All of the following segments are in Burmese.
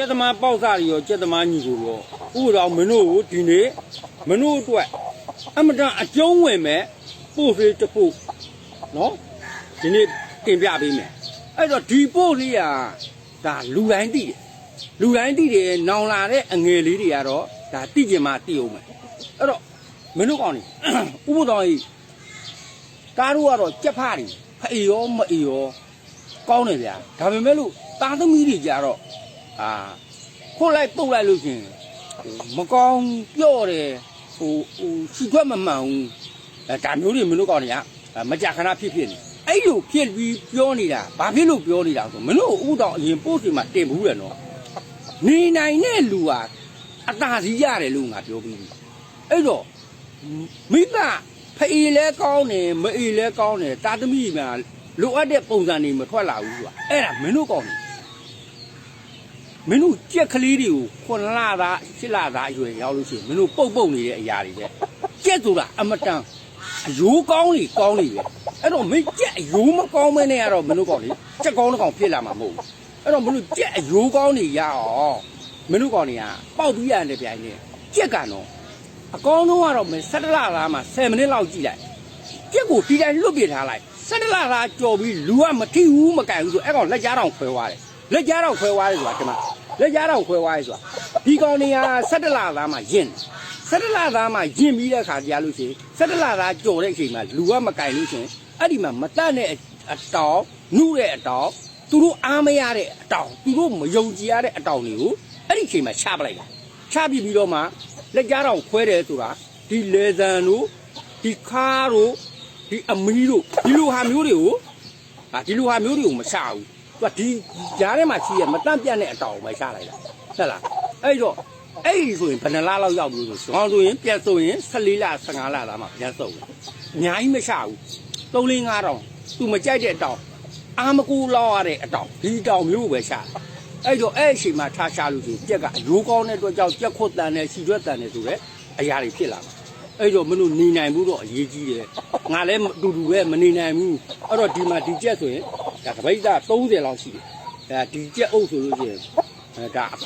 ကျက်သမားပေါက်စားတွေရောကျက်သမားညီကိုရောဥပတော်မင်းတို့ကိုဒီနေ့မင်းတို့အတွက်အမတန်အကျုံးဝင်မဲ့ပို့ဖေးတစ်ဖို့နော်ဒီနေ့တင်ပြပေးမယ်အဲ့တော့ဒီပို့လေးကဒါလူတိုင်းသိတယ်လူတိုင်းသိတယ်နောင်လာတဲ့အငယ်လေးတွေကတော့ဒါသိကြမှာသိအောင်မယ်အဲ့တော့မင်းတို့ကောင်းနေဥပတော်ကြီးကားတို့ကတော့ကြက်ဖားတွေဖအေရောမအေရောကောင်းတယ်ဗျာဒါပေမဲ့လို့သားသမီးတွေကြတော့ အာခုတ်လိုက်ပုတ်လိုက်လို့ရှင်ဟိုမကောင်းပြော့တယ်ဟိုဟိုစီခွက်မမှန်ဘူးအဲဒါမျိုးတွေမင်းတို့ကောင်းနေရအဲမကြခဏဖြစ်ဖြစ်နေအဲ့လိုဖြစ်ပြီးပြောနေတာဘာဖြစ်လို့ပြောနေတာဆိုမင်းတို့ဥတောင်အရင်ပို့စီမှာတင်ဘူးတယ်နော်နေနိုင်တဲ့လူဟာအตาစီရတယ်လို့ငါပြောပြီးပြီအဲ့တော့မိဘဖအေးလဲကောင်းတယ်မအေးလဲကောင်းတယ်တာသမီမှာလိုအပ်တဲ့ပုံစံတွေမထွက်လာဘူးကွာအဲ့ဒါမင်းတို့ကောင်းတယ် မင်းတို့ကြက်ကလေးတွေကိုခွန်လာသားရှစ်လာသားအရွယ်ရောက်လို့ရှိရင်မင်းတို့ပုတ်ပုတ်နေတဲ့အရာတွေပဲကြက်ဆိုတာအမတန်အယိုးကောင်းနေကောင်းနေပဲအဲ့တော့မင်းကြက်အယိုးမကောင်းမနဲ့ကတော့မင်းတို့ကောင်းလေကြက်ကောင်းတဲ့ကောင်ဖြစ်လာမှာမဟုတ်ဘူးအဲ့တော့မင်းတို့ကြက်အယိုးကောင်းနေရအောင်မင်းတို့ကောင်းနေကပေါက်ပြီးရတယ်ပြိုင်နေကြက်ကတော့အကောင်းဆုံးကတော့မင်း၁၇လသားမှာ10မိနစ်လောက်ကြည့်လိုက်ကြက်ကိုဒီတိုင်းလွတ်ပြထားလိုက်၁၇လသားကြော်ပြီးလူကမထိဘူးမကြိုက်ဘူးဆိုအဲ့ကောင်လက်ကြားတောင်ခွဲသွားတယ်လက်ကြားတောင်ခွဲသွားတယ်ဆိုတာဒီမှာ လက်ကြားတော့ခွဲသွားရဲဆိုတာဒီကောင်နေဟာ17လသားမှယင့်17လသားမှယင့်ပြီးတဲ့ခါကြားလို့ရှိရင်17လသားကြော်တဲ့အချိန်မှာလူကမကင်လို့ရှိရင်အဲ့ဒီမှာမတတ်တဲ့အတောင်နှုတဲ့အတောင်သူတို့အားမရတဲ့အတောင်သူတို့မယုံကြည်ရတဲ့အတောင်တွေကိုအဲ့ဒီအချိန်မှာချပလိုက်တာချပြပြီးတော့မှလက်ကြားတော့ခွဲတယ်ဆိုတာဒီလေဆန်တို့ဒီခါတို့ဒီအမီးတို့ဒီလိုဟာမျိုးတွေကိုဟာဒီလိုဟာမျိုးတွေကိုမချဘူး သူကဒီကြားထဲမှာရှိရမတန့်ပြတ်တဲ့အတောင်ကိုပဲချလိုက်တာဟုတ်လားအဲ့တော့အဲ့ဒီဆိုရင်ဘယ်နှလားလောက်ရောက်ပြီလို့ဆိုတော့ဆိုရင်ပြတ်ဆိုရင်14လ15လသားမှပြန်ဆုံးတယ်အများကြီးမချဘူး3 4 5တောင်သူမကြိုက်တဲ့အတောင်အာမကူလောက်ရတဲ့အတောင်ဒီတောင်မျိုးကိုပဲချတယ်အဲ့တော့အဲ့အချိန်မှာထားချလို့ရှိရင်ကြက်ကအယိုးကောင်းတဲ့အတွက်ကြောင့်ကြက်ခွတ်တန်နဲ့စီရွက်တန်နဲ့ဆိုတဲ့အရာတွေဖြစ်လာမှာအဲ့တော့မလို့နေနိုင်ဘူးတော့အရေးကြီးတယ်ငါလည်းအတူတူပဲမနေနိုင်ဘူးအဲ့တော့ဒီမှာဒီကြက်ဆိုရင် ဒါတပိတ်သား30လောက်ရှိတယ်အဲဒီကြက်အုပ်ဆိုလို့ရှိရင်အဲဒါအဖ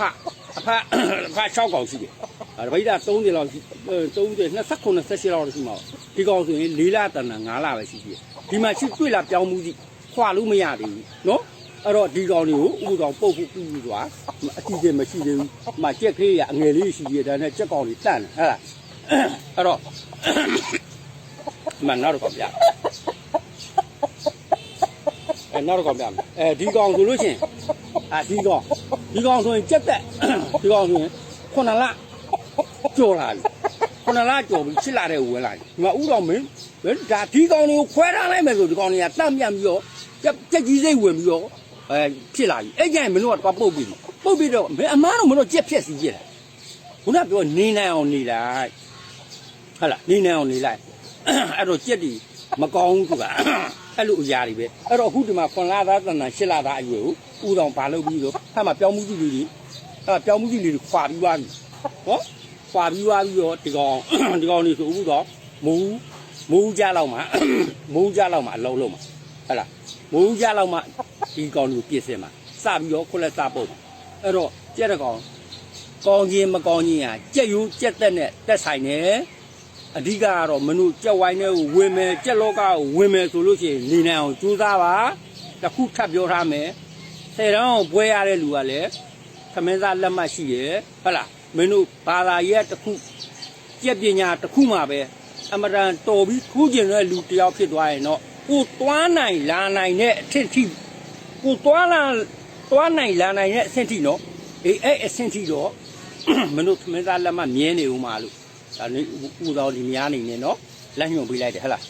အဖအဖ6កောင်ရှိတယ်အဲတပိတ်သား30လောက်ရှိ30 29 28လောက်ရှိမှာပေါ့ဒီကောင်ဆိုရင်4လတန်တာ5လပဲရှိသေးတယ်ဒီမှာရှိတွေ့လာပြောင်းမှုကြီးခွာလို့မရသေးဘူးနော်အဲ့တော့ဒီကောင်တွေကိုဥပဒေပုတ်ဖို့ပြီးပြီးသွားအတိအကျမရှိသေးဘူး။မှကြက်ကလေးကအငယ်လေးရှိသေးတယ်ဒါနဲ့ကြက်ကောင်လေးတန့်တယ်ဟဲ့လား။အဲ့တော့မနောက်တော့ပြအဲ နောက်တော့ပြမယ်အဲဒီကောင်ဆိုလို့ရှိရင်အာဒီကောင်ဒီကောင်ဆိုရင်ကြက်တက်ဒီကောင်ဆိုရင်ခုနလကြော်လာပြီခုနလကြော်ပြီးချစ်လာတဲ့ဝင်လာပြီဒီမှာဥတော်မင်းဘယ်ဒါဒီကောင်တွေကိုခွဲထားလိုက်မယ်ဆိုဒီကောင်တွေကတတ်ပြန်ပြီးတော့ကြက်ကြက်ကြီးစိတ်ဝင်ပြီးတော့အဲဖြစ်လာပြီအဲ့ကြရင်မင်းတို့ကပုတ်ပြီးပုတ်ပြီးတော့မင်းအမားတော့မင်းတို့ကြက်ဖြက်စီကြည့်တယ်ခုနပြောနေနိုင်အောင်နေလိုက်ဟုတ်လားနေနေအောင်နေလိုက်အဲ့တော့ကြက်တီမကောင်းဘူးသူက အဲ့လိုအရာတွေပဲအဲ့တော့အခုဒီမှာခွန်လာသားတန်တန်ရှစ်လာသားအရွယ်ကိုဥတော်ဘာလုပ်ပြီးတော့ဖတ်မှာပြောင်းမှုကြီးလေးတွေအဲ့ပြောင်းမှုကြီးလေးတွေခွာပြီးသွားပြီဟောခွာပြီးသွားပြီးတော့ဒီကောင်ဒီကောင်လေးဆိုဥတော့မိုးမိုးကြလောက်မှာမိုးကြလောက်မှာအလုံးလုံးမှာဟုတ်လားမိုးကြလောက်မှာဒီကောင်လေးကိုပြစ်စင်မှာစပြီးတော့ခုလက်စပုတ်အဲ့တော့ကြက်တဲ့ကောင်ကောင်းခြင်းမကောင်းခြင်းဟာကြက်ရိုးကြက်သက်နဲ့တက်ဆိုင်နေ အဓိကကတော့မနုကြက်ဝိုင်းတဲ့ကိုဝင်မယ်ကြက်လောကကိုဝင်မယ်ဆိုလို့ရှိရင်နေနိုင်အောင်ကြိုးစားပါတစ်ခုထပ်ပြောထားမယ်ဆယ်တန်းကိုပွဲရတဲ့လူကလည်းသမင်းသားလက်မှတ်ရှိတယ်ဟုတ်လားမင်းတို့ဘာသာရဲ့တစ်ခုကြက်ပညာတစ်ခုမှပဲအမရန်တော်ပြီးထူးကျင်တဲ့လူတစ်ယောက်ဖြစ်သွားရင်တော့ကိုသွားနိုင်လာနိုင်တဲ့အထက်ထိကိုသွားလာသွားနိုင်လာနိုင်တဲ့အဆင့်ထိနော်အေးအဲ့အဆင့်ထိတော့မင်းတို့သမင်းသားလက်မှတ်မြဲနေဦးမှာလို့ ဒါနေဥတော်ဒီများနေနေနော်လက်ညွန်ပေးလိုက်တယ်ဟဟလား